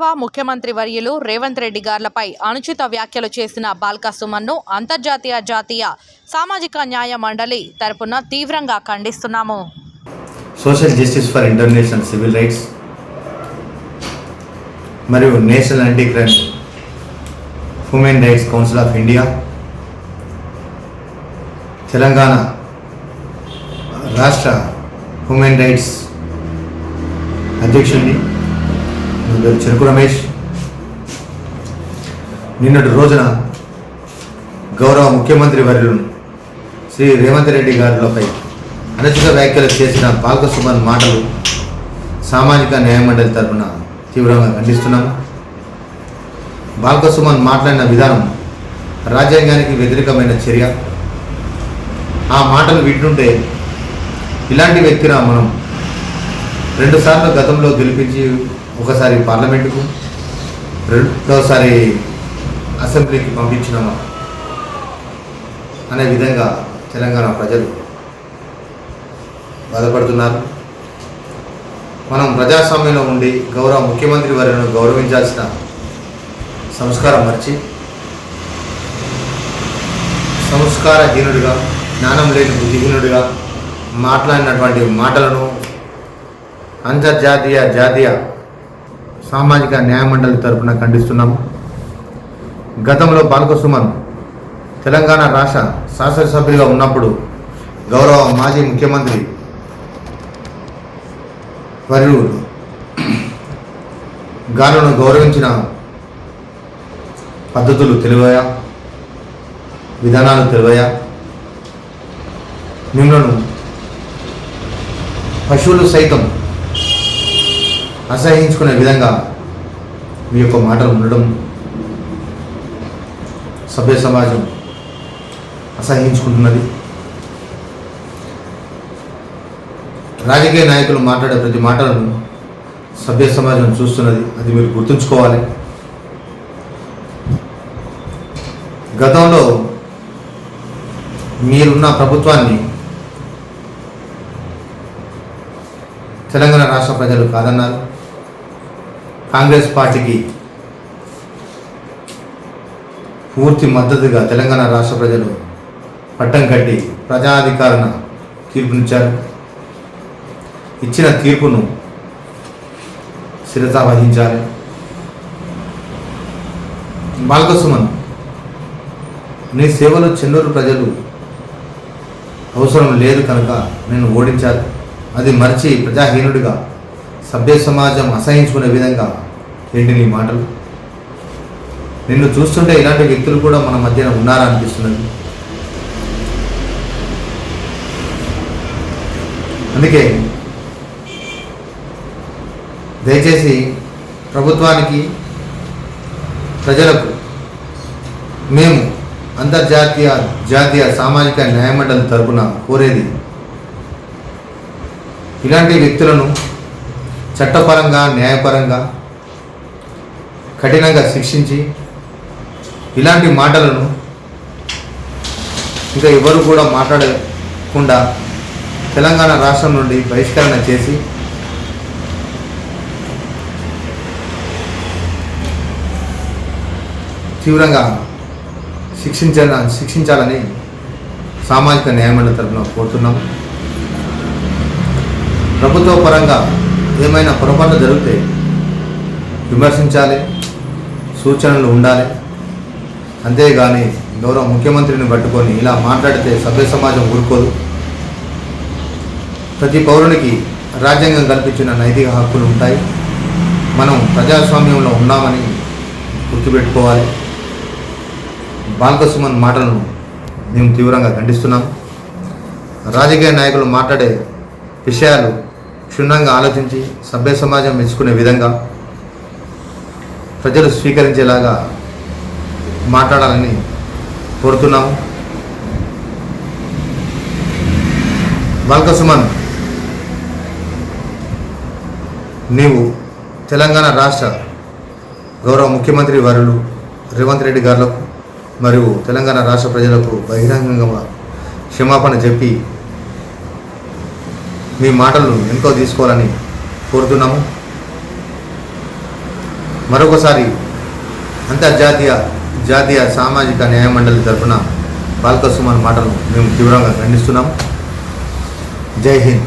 గౌరవ ముఖ్యమంత్రి వర్యులు రేవంత్ రెడ్డి గార్లపై అనుచిత వ్యాఖ్యలు చేసిన బాల్కా సుమన్ను అంతర్జాతీయ జాతీయ సామాజిక న్యాయ మండలి తరపున తీవ్రంగా ఖండిస్తున్నాము. Social justice for international civil rights మరియు national anti crime human rights council of India Telangana రాష్ట్ర హ్యూమన్ రైట్స్ అధ్యక్షుడిని నా పేరు చెరుకు రమేష్. నిన్నటి రోజున గౌరవ ముఖ్యమంత్రి వర్యులు శ్రీ రేవంత్ రెడ్డి గారిపై అనుచిత వ్యాఖ్యలు చేసిన పాల్క సుమన్ మాటలు సామాజిక న్యాయమండలి తరపున తీవ్రంగా ఖండిస్తున్నాము. బాల్క సుమన్ మాట్లాడిన విధానం రాజ్యాంగానికి వ్యతిరేకమైన చర్య. ఆ మాటలు వింటుంటే ఇలాంటి వ్యక్తిరా మనం రెండుసార్లు గతంలో గెలిపించి ఒకసారి పార్లమెంటుకు రెండోసారి అసెంబ్లీకి పంపించినామా అనే విధంగా తెలంగాణ ప్రజలు బాధపడుతున్నారు. మనం ప్రజాస్వామ్యంలో ఉండి గౌరవ ముఖ్యమంత్రి వారిని గౌరవించాల్సిన సంస్కారం మర్చి సంస్కారహీనుడిగా జ్ఞానం లేని బుద్ధిహీనుడిగా మాట్లాడినటువంటి మాటలను అంతర్జాతీయ జాతీయ సామాజిక న్యాయమండలి తరపున ఖండిస్తున్నాము. గతంలో బాలక సుమన్ తెలంగాణ రాష్ట్ర శాసనసభ్యులుగా ఉన్నప్పుడు గౌరవ మాజీ ముఖ్యమంత్రి మరియు గాలను గౌరవించిన పద్ధతులు తెలివయా? విధానాలు తెలివయా? మిమ్మల్ని పశువులు సైతం అసహించుకునే విధంగా మీ యొక్క మాటలు ఉండడం సభ్య సమాజం అసహించుకుంటున్నది. రాజకీయ నాయకులు మాట్లాడే ప్రతి మాటలను సభ్య సమాజం చూస్తున్నది. అది మీరు గుర్తుంచుకోవాలి. గతంలో మీరున్న ప్రభుత్వాన్ని తెలంగాణ రాష్ట్ర ప్రజలు కాదన్నారు. కాంగ్రెస్ పార్టీకి పూర్తి మద్దతుగా తెలంగాణ రాష్ట్ర ప్రజలు పట్టం కట్టి ప్రజాధికారణ తీర్పునిచ్చారు. ఇచ్చిన తీర్పును శిరస వహించాలి. బాలకసుమన్ నీ సేవలో చెన్నూరు ప్రజలు అవసరం లేదు కనుక నేను ఓడించాలి. అది మరిచి ప్రజాహీనుడిగా సభ్య సమాజం అసహించుకునే విధంగా ఏంటి నీ మాటలు? నిన్ను చూస్తుంటే ఇలాంటి వ్యక్తులు కూడా మన మధ్యన ఉన్నారా అనిపిస్తున్నది? అందుకే దయచేసి ప్రభుత్వానికి ప్రజలకు మేము అంతర్జాతీయ జాతీయ సామాజిక న్యాయమండలి తరపున కోరేది ఇలాంటి వ్యక్తులను చట్టపరంగా న్యాయపరంగా కఠినంగా శిక్షించి ఇలాంటి మాటలను ఇంకా ఎవరు కూడా మాట్లాడకుండా తెలంగాణ రాష్ట్రం నుండి బహిష్కరణ చేసి తీవ్రంగా శిక్షించాల శిక్షించాలని సామాజిక న్యాయమండలి తరఫున కోరుతున్నాం. ప్రభుత్వ పరంగా ఏమైనా పొరపాట్లు జరిగితే విమర్శించాలి సూచనలు ఉండాలి. అంతేగాని గౌరవ ముఖ్యమంత్రిని పట్టుకొని ఇలా మాట్లాడితే సభ్య సమాజం ఊరుకోదు. ప్రతి పౌరునికి రాజ్యాంగం కల్పించిన నైతిక హక్కులు ఉంటాయి. మనం ప్రజాస్వామ్యంలో ఉన్నామని గుర్తుపెట్టుకోవాలి. బాలకసుమన్ మాటలను మేము తీవ్రంగా ఖండిస్తున్నాం. రాజకీయ నాయకులు మాట్లాడే విషయాలు క్షుణ్ణంగా ఆలోచించి సభ్య సమాజం మెచ్చుకునే విధంగా ప్రజలు స్వీకరించేలాగా మాట్లాడాలని కోరుతున్నాము. బాల్కసుమన్ నీవు తెలంగాణ రాష్ట్ర గౌరవ ముఖ్యమంత్రి వారులు రేవంత్ రెడ్డి గారులకు మరియు తెలంగాణ రాష్ట్ర ప్రజలకు బహిరంగంగా క్షమాపణ చెప్పి మీ మాటలను వెనుకో తీసుకోవాలని కోరుతున్నాము. మరొకసారి అంతర్జాతీయ జాతీయ సామాజిక న్యాయ మండలి తరఫున బాల్క మాటలను మాటలు మేము తీవ్రంగా ఖండిస్తున్నాం జై హింద్.